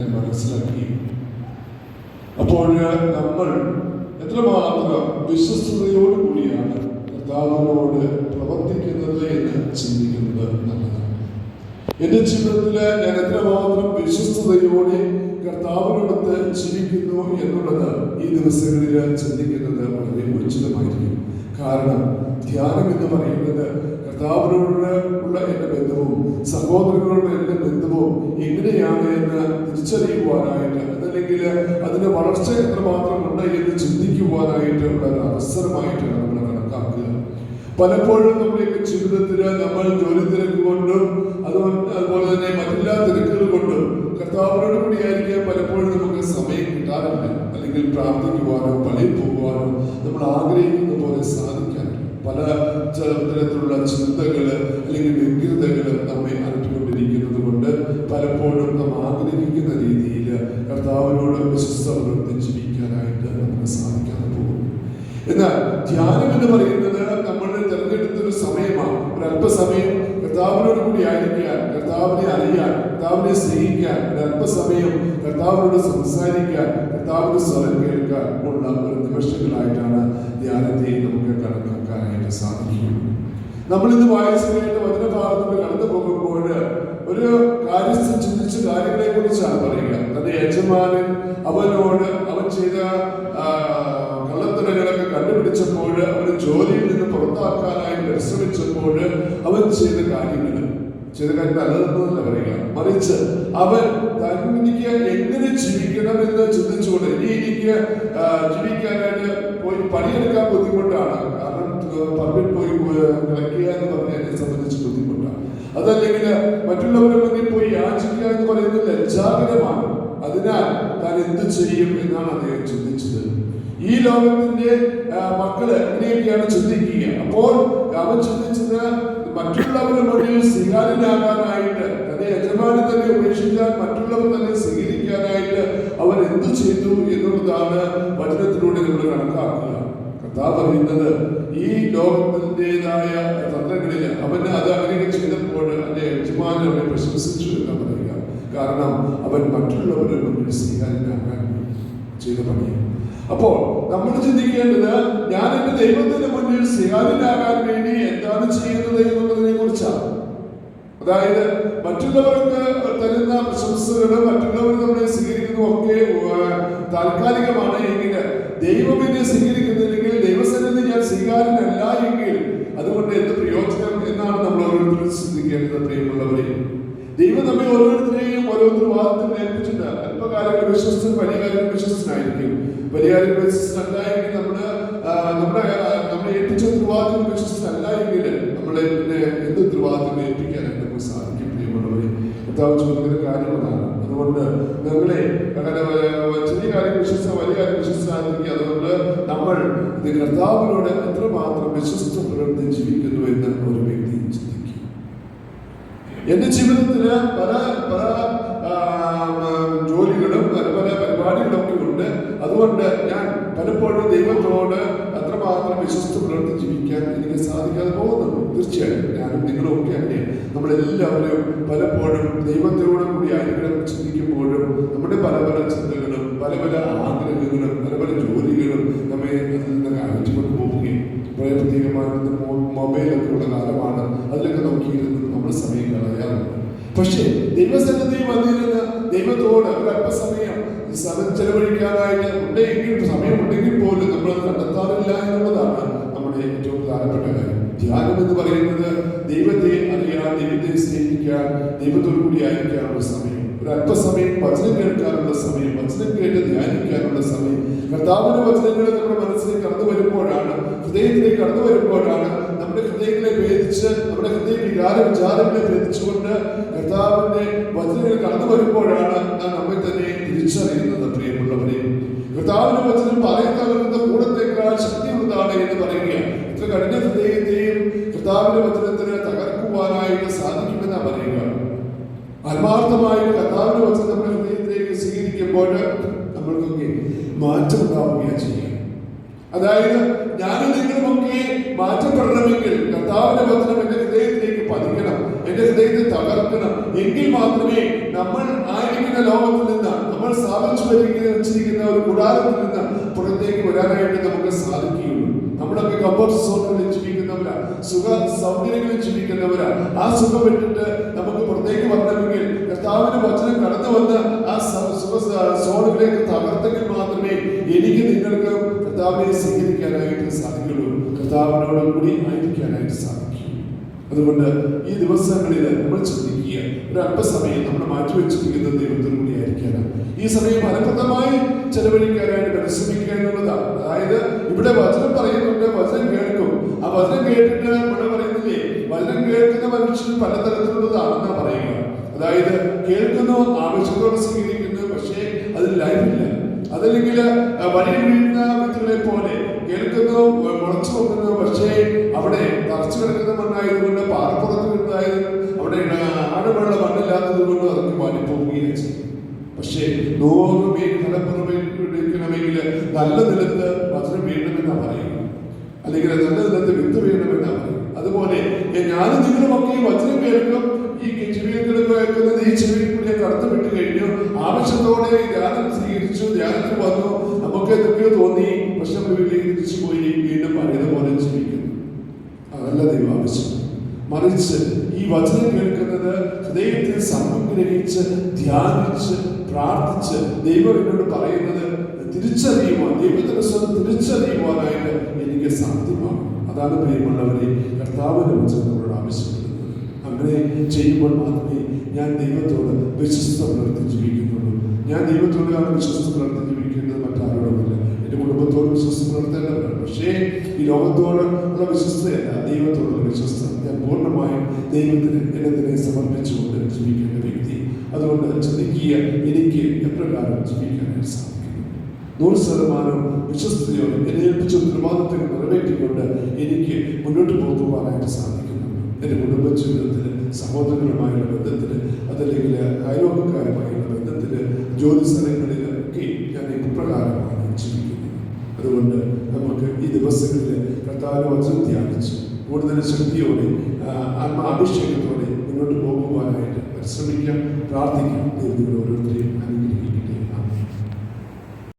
മനസ്സിലാക്കി അപ്പോൾ നമ്മൾ എത്രമാത്രം വിശ്വസ്തയോടുകൂടിയാണ് കർത്താവിനോട് പ്രവർത്തിക്കുന്നത് എന്ന് ചിന്തിക്കുന്നത് നല്ലതാണ്. എന്റെ ജീവിതത്തിൽ ഞാൻ എത്രമാത്രം വിശ്വസ്തയോടെ കർത്താവിനോടൊത്ത് ജീവിക്കുന്നു എന്നുള്ളത് ഈ ദിവസങ്ങളിൽ ചിന്തിക്കുന്നത് വളരെ ഉചിതമായിരിക്കും. കാരണം ധ്യാനം എന്ന് പറയുന്നത് കർത്താവിനോട് ഉള്ള എന്റെ ബന്ധവും സഹോദരങ്ങളുടെ എങ്ങനെയാണ് എന്ന് തിരിച്ചറിയുവാനായിട്ട് അതല്ലെങ്കിൽ അതിന്റെ വളർച്ച എത്രമാത്രം ഉണ്ട് എന്ന് ചിന്തിക്കുവാനായിട്ട് ഉള്ള ഒരു അവസരമായിട്ടാണ് നമ്മൾ കണക്കാക്കുക. പലപ്പോഴും നമ്മുടെയൊക്കെ ജീവിതത്തിൽ നമ്മൾ ജോലി തിരക്ക് കൊണ്ടും അതുപോലെ തന്നെ മറ്റെല്ലാ തിരക്കുകൾ കൊണ്ടും കർത്താവിനോട് കൂടിയായിരിക്കാൻ പലപ്പോഴും നമുക്ക് സമയം കിട്ടാറില്ല. അല്ലെങ്കിൽ പ്രാർത്ഥിക്കുവാനോ പള്ളിയിൽ പോകുവാനോ നമ്മൾ ആഗ്രഹിക്കുന്ന പോലെ സാധിക്കാൻ പല തരത്തിലുള്ള ചിന്തകൾ അല്ലെങ്കിൽ വ്യഗ്രതകൾ നമ്മെ അലട്ടിക്കൊണ്ടിരിക്കുന്നത് കൊണ്ട് പലപ്പോഴും നാം ആഗ്രഹിക്കുന്ന രീതിയിൽ കർത്താവിനോട് വിശ്വസ്ത വൃത്തി ജീവിക്കാനായിട്ട് നമുക്ക് സാധിക്കാതെ പോകുന്നു. എന്നാൽ ധ്യാനം എന്ന് പറയുന്നത് നമ്മൾ തിരഞ്ഞെടുത്തൊരു സമയമാണ്. ഒരു അല്പസമയം കർത്താവിനോട് കൂടി ആയിരിക്കാൻ കർത്താവിനെ അറിയാൻ കർത്താവിനെ സ്നേഹിക്കാൻ ഒരു അല്പസമയം കർത്താവിനോട് സംസാരിക്കാൻ കർത്താവിന്റെ സ്വരം കേൾക്കാൻ ഉള്ള ഒരു നിമിഷങ്ങളായിട്ടാണ് ധ്യാനത്തെ നമുക്ക് കണക്കാക്കാനായിട്ട് സാധിക്കുന്നത്. നമ്മൾ ഇന്ന് വായിച്ചു കഴിഞ്ഞ വചനഭാഗത്തോട് കടന്നു പോകുമ്പോൾ ഒരു കാര്യങ്ങളെ കുറിച്ചാണ് പറയുക. തന്റെ യജമാനൻ അവനോട് അവൻ ചെയ്ത കള്ളത്തരങ്ങളൊക്കെ കണ്ടുപിടിച്ചപ്പോൾ അവന് ജോലിയിൽ നിന്ന് പുറത്താക്കാനായി പരിശ്രമിച്ചപ്പോൾ അവൻ ചെയ്ത കാര്യങ്ങൾ ചെയ്ത കാര്യം നല്ലതെന്നല്ല പറയുക. മറിച്ച് അവൻ തനിക്ക് എങ്ങനെ ജീവിക്കണം എന്ന് ചിന്തിച്ചുകൊണ്ട് ഇനി എനിക്ക് ജീവിക്കാനായിട്ട് പോയി പണിയെടുക്കാൻ ബുദ്ധിമുട്ടാണ്. കാരണം പറമ്പിൽ പോയി വിളക്കുക എന്ന് പറഞ്ഞാൽ എന്നെ സംബന്ധിച്ച് ബുദ്ധിമുട്ടാണ്. അതല്ലെങ്കിൽ മറ്റുള്ളവരെ മുന്നിൽ പോയി യാചിക്കുക എന്ന് പറയുന്നത് ലജ്ജാകരമാണ് അതിനാൽ താൻ എന്ത് ചെയ്യും എന്നാണ് അദ്ദേഹം ചിന്തിച്ചത്. ഈ ലോകത്തിന്റെ മക്കൾ എങ്ങനെയൊക്കെയാണ് ചിന്തിക്കുക. അപ്പോൾ അവൻ ചിന്തിച്ചത് മറ്റുള്ളവരുടെ മുന്നിൽ സ്വീകാര്യനാകാനായിട്ട് തന്റെ യജമാനെ തന്നെ ഉപേക്ഷിക്കാൻ മറ്റുള്ളവർ തന്നെ സ്വീകരിക്കാനായിട്ട് അവൻ എന്ത് ചെയ്തു എന്നുള്ളതാണ് വചനത്തിലൂടെ കർത്താവ് പറയുന്നത് ഈ ലോകത്തിന്റെതായ തന്ത്രങ്ങളിൽ അവന് അത് അങ്ങനെ ചെയ്തപ്പോൾ അവന്റെ യജമാനൻ അവനെ പ്രശംസിച്ചു എന്ന് പറയുക. കാരണം അവൻ മറ്റുള്ളവരുടെ മുന്നിൽ സ്വീകാരനാകാൻ ചെയ്ത പണിയാണ്. അപ്പോൾ നമ്മൾ ചിന്തിക്കേണ്ടത് ഞാൻ എന്റെ ദൈവത്തിന്റെ മുന്നിൽ സ്വീകാരനാകാൻ വേണ്ടി എന്താണ് ചെയ്യുന്നത് എന്നുള്ളതിനെ കുറിച്ചാണ്. അതായത് മറ്റുള്ളവർക്ക് തരുന്ന പ്രശംസകൾ മറ്റുള്ളവർ നമ്മളെ സ്വീകരിക്കുന്നതൊക്കെ താൽക്കാലികമാണ്. എങ്കിൽ ദൈവം എന്നെ സ്വീകരിക്കുന്നില്ലെങ്കിൽ ഞാൻ എങ്കിൽ അതുകൊണ്ട് എന്ത് പ്രയോജനം എന്നാണ് നമ്മൾ ഓരോരുത്തരും ചിന്തിക്കേണ്ടത് പ്രിയമുള്ളവരെ. ദൈവം നമ്മെ ഓരോരുത്തരെയും ഓരോരുത്തർ വാദത്തിന് ഏൽപ്പിച്ചിട്ട് അല്പകാലങ്ങൾ വിശ്വസ്തൻ വലിയ കാലം വിശ്വസ്തനായിരിക്കും. വലിയ കാലം വിശ്വസ്തനല്ലായെങ്കിൽ നമ്മുടെ നമ്മുടെ നമ്മളെ ഏൽപ്പിച്ച ദുർവാദത്തിന് വിശ്വസ്തനല്ല എങ്കിൽ നമ്മളെ പിന്നെ എന്ത് ദുർവാദത്തിന് ഏൽപ്പിക്കാൻ നമുക്ക് സാധിക്കും പ്രിയമുള്ളവരെ. കർത്താവ് ചോദിക്കുന്ന കാര്യം അതുകൊണ്ട് നിങ്ങളെ അങ്ങനെ ചെറിയ കാര്യം വിശ്വസ വലിയ കാര്യം വിശ്വസിച്ചായിരിക്കും അതുകൊണ്ട് നമ്മൾ ഇത് കർത്താവിനോട് എത്രമാത്രം വിശ്വസ്ത പുലർത്തി ജീവിക്കുന്നു എന്ന് ഒരു വ്യക്തി ചിന്തിക്കും. എന്റെ ജീവിതത്തിൽ പല പല ജോലികളും പല പല പരിപാടികളും ഒക്കെ ഉണ്ട്. അതുകൊണ്ട് ഞാൻ പലപ്പോഴും ദൈവത്തോട് അത്രമാത്രം വിശ്വസ്ത പുലർത്തി ജീവിക്കാൻ എനിക്ക് സാധിക്കാതെ പോകുന്നുണ്ട്. തീർച്ചയായും ഞാനും നിങ്ങളും ഒക്കെ അങ്ങനെ നമ്മളെല്ലാവരും പലപ്പോഴും ദൈവത്തോട് കൂടി ആയിരിക്കണം ചിന്തിക്കുമ്പോഴും നമ്മുടെ പല പല ചിന്തകളും പല പല ആഗ്രഹങ്ങളും പല പല ജോലികളും നമ്മെ അതിൽ നിന്ന് വളരെ പ്രത്യേകമായിട്ട് മൊബൈലൊക്കെ ഉള്ള കാലമാണ് അതിലൊക്കെ നോക്കിയിരുന്ന് നമ്മുടെ സമയം കളയാറുണ്ട്. പക്ഷേ ദൈവസന്നിധി വന്നിരുന്ന് ദൈവത്തോട് ഒരു അല്പസമയം ഈ സമയം ചെലവഴിക്കാനായിട്ട് ഉണ്ടെങ്കിൽ സമയമുണ്ടെങ്കിൽ പോലും നമ്മൾ കണ്ടെത്താറില്ല എന്നുള്ളതാണ് നമ്മുടെ ഏറ്റവും പ്രധാനപ്പെട്ട കാര്യം. ധ്യാനം എന്ന് പറയുന്നത് ദൈവത്തെ അറിയാൻ ദൈവത്തെ സ്നേഹിക്കാൻ ദൈവത്തോടു കൂടി ആയിരിക്കാനുള്ള സമയം. ഒരു അല്പസമയം വചനം കേൾക്കാനുള്ള സമയം വചനം കേട്ട് ധ്യാനിക്കാനുള്ള സമയം. കർത്താവിന്റെ വചനങ്ങൾ നമ്മുടെ മനസ്സിലേക്ക് കടന്നു വരുമ്പോഴാണ് ഹൃദയത്തിലേക്ക് കടന്നു വരുമ്പോഴാണ് നമ്മുടെ ഹൃദയങ്ങളെ ഭേദിച്ച് നമ്മുടെ ഹൃദയ വികാര വിചാരങ്ങളെ ഭേദിച്ചുകൊണ്ട് കർത്താവിന്റെ വചനങ്ങൾ കടന്നു വരുമ്പോഴാണ് നാം നമ്മെ തന്നെ തിരിച്ചറിയുന്നത് പ്രിയമുള്ളവരെ കർത്താവിന്റെ വചനം പറയുന്ന കൂടത്തേക്കാൾ ശക്തിയുള്ളതാണ് എന്ന് പറയുക എത്ര കഠിന ഹൃദയത്തെയും കർത്താവിന്റെ വചനത്തിന് തകർക്കുവാനായിട്ട് സാധിക്കുമെന്നാണ് പറയുക ആത്മാർത്ഥമായി കർത്താവിന്റെ വചനം നമ്മുടെ ഹൃദയത്തിലേക്ക് സ്വീകരിക്കുമ്പോൾ നമ്മൾക്കൊക്കെ മാറ്റമുണ്ടാവുകയാണ് ചെയ്യുക. അതായത് ഞാനും നിങ്ങളുമൊക്കെ മാറ്റപ്പെടണമെങ്കിൽ കർത്താവിന്റെ വചനം എന്റെ ഹൃദയത്തിലേക്ക് പതിക്കണം എന്റെ ഹൃദയത്തെ തകർക്കണം. എങ്കിൽ മാത്രമേ നമ്മൾ ആയിരിക്കുന്ന ലോകത്തിൽ നിന്ന് നമ്മൾ സ്ഥാപിച്ചു വരിക്കുന്ന ഒരു കൂടാരത്തിൽ നിന്ന് പുറത്തേക്ക് വരാനായിട്ട് നമുക്ക് സാധിക്കുകയുള്ളൂ. നമ്മളൊക്കെ കംഫർട്ട് സോണുകളിൽ ജീവിക്കുന്നവരാ സുഖ സൗകര്യങ്ങളിൽ ജീവിക്കുന്നവരാ. ആ സുഖം വിട്ടിട്ട് നമുക്ക് പുറത്തേക്ക് വരണമെങ്കിൽ കർത്താവിന്റെ വചനം കടന്നു വന്ന് ആ സ- സുഖ സ- സോണുകളിലേക്ക് തകർത്തെങ്കിൽ മാത്രമേ എനിക്ക് നിങ്ങൾക്ക് കർത്താവിനെ സ്വീകരിക്കാനായിട്ട് സാധിക്കുള്ളൂ. കർത്താവിനോട് കൂടി ആയിരിക്കാനായിട്ട് സാധിക്കും. അതുകൊണ്ട് ഈ ദിവസങ്ങളിൽ നമ്മൾ ചിന്തിക്കുക. ഒരു അല്പസമയം നമ്മൾ മാറ്റിവെച്ചിരിക്കുന്നത് ദൈവത്തിന് കൂടി ആയിരിക്കാനാണ്. ഈ സമയം ഫലപ്രദമായി ചെലവഴിക്കാനായിട്ട് പരിശ്രമിക്കുക എന്നുള്ളതാണ്. അതായത് ഇവിടെ വചനം പറയുന്നുണ്ട് വചനം കേൾക്കും. ആ വചനം കേട്ടിട്ട് ഇവിടെ പറയുന്നില്ലേ? വചനം കേൾക്കുന്ന മനുഷ്യൻ പലതരത്തിലുള്ളതാണെന്നാണ് പറയുക. അതായത് കേൾക്കുന്നു ആവശ്യത്തോടെ സ്വീകരിക്കുന്നു പക്ഷേ അത് ലൈഫില്ല അതല്ലെങ്കിൽ വലിയ വഴി വീഴുന്ന വിത്തുകളെ പോലെ കേൾക്കുന്നു മുളച്ചു വെക്കുന്നു പക്ഷേ അവിടെ തറച്ചു കിടക്കുന്ന മണ്ണായതുകൊണ്ട് പാറപ്പുറത്ത് വീഴുന്നതായത് അവിടെ ആഴമുള്ള മണ്ണില്ലാത്തത് കൊണ്ട് അതൊക്കെ വാടിപ്പോവുകയും ചെയ്യും പക്ഷേ നൂറ് മീൻ ഫലപ്പുറമേക്കണമെങ്കിൽ നല്ല നിലത്ത് വചനം വീഴണമെന്നാണ് പറയുന്നത് അല്ലെങ്കിൽ നല്ല നിലത്ത് വിത്ത് വീഴണമെന്നാണ് പറയുന്നത് അതുപോലെ ഏ, ഞാനും നിങ്ങളുമൊക്കെ ഈ വചനം കേൾക്കും ഈ ചെവിയിൽ കേൾക്കുന്നത് ഈ ചെവിയിൽ കൂടി കടന്നു വിട്ട് കഴിഞ്ഞു ആവശ്യത്തോടെ ഈ ധ്യാനം സ്വീകരിച്ചു ധ്യാനത്തിൽ വന്നു നമുക്ക് എന്തൊക്കെയോ തോന്നി പക്ഷെ നമ്മൾ വീട്ടിലേക്ക് തിരിച്ചു പോയി വീണ്ടും പഴയതുപോലെ ജീവിക്കുന്നു അതല്ല ദൈവം ആവശ്യം മറിച്ച് ഈ വചനം കേൾക്കുന്നത് ഹൃദയത്തിൽ സംഗ്രഹിച്ച് ധ്യാനിച്ച് പ്രാർത്ഥിച്ച് ദൈവം എന്നോട് പറയുന്നത് തിരിച്ചറിയുവാൻ ദൈവത്തിന്റെ സ്വന്തം തിരിച്ചറിയുവാനായിട്ട് എനിക്ക് സാധ്യമാണ്. അതാണ് പ്രിയമുള്ളവരെ കർത്താവിന്റെ വചനം ആവശ്യപ്പെടുന്നത്. അങ്ങനെ ചെയ്യുമ്പോൾ മാത്രമേ ഞാൻ ദൈവത്തോട് വിശ്വസ്ത പുലർത്തി ജീവിക്കുന്നുള്ളൂ. ഞാൻ ദൈവത്തോട് വിശ്വസ്ത പുലർത്തി ജീവിക്കുന്നത് മറ്റാരോടുമില്ല എന്റെ കുടുംബത്തോട് വിശ്വസ്ത പുലർത്തേണ്ടതാണ് പക്ഷേ ഈ ലോകത്തോട് ഉള്ള വിശ്വസ്തയല്ല ദൈവത്തോടുള്ള വിശ്വസ്ത ഞാൻ പൂർണമായും ദൈവത്തിന് എന്നെ തന്നെ സമർപ്പിച്ചുകൊണ്ട് ജീവിക്കേണ്ട വ്യക്തി. അതുകൊണ്ട് ചിന്തിക്കുക എനിക്ക് എപ്രകാരം ജീവിക്കാനായിട്ട് സാധിക്കുന്നു. നൂറ് ശതമാനം വിശ്വസ്തയോടെ എന്നെ ഏൽപ്പിച്ച ഉത്തരവാദിത്തങ്ങൾ നിറവേറ്റിക്കൊണ്ട് എനിക്ക് മുന്നോട്ട് പോകുവാനായിട്ട് സാധിക്കുന്നു. എന്റെ കുടുംബ ജീവിതത്തിൽ സഹോദരങ്ങളുമായുള്ള ബന്ധത്തിൽ അതല്ലെങ്കിൽ അയലോകക്കാരുമായുള്ള ബന്ധത്തിൽ ജോലി സ്ഥലങ്ങളിൽ ഒക്കെ ഞാൻ ഇപ്രകാരമാണ് ജീവിക്കുന്നത്. അതുകൊണ്ട് നമുക്ക് ഈ ദിവസങ്ങളിൽ കർത്താവിനെ വചനം ധ്യാനിച്ച് കൂടുതൽ ശക്തിയോടെ ആ, ആത്മാഭിഷേകത്തോടെ മുന്നോട്ട് പോകുവാനായിട്ട് പരിശ്രമിക്കാം പ്രാർത്ഥിക്കാം ദൈവങ്ങൾ ഓരോരുത്തരെയും അനുഗ്രഹിക്കട്ടെ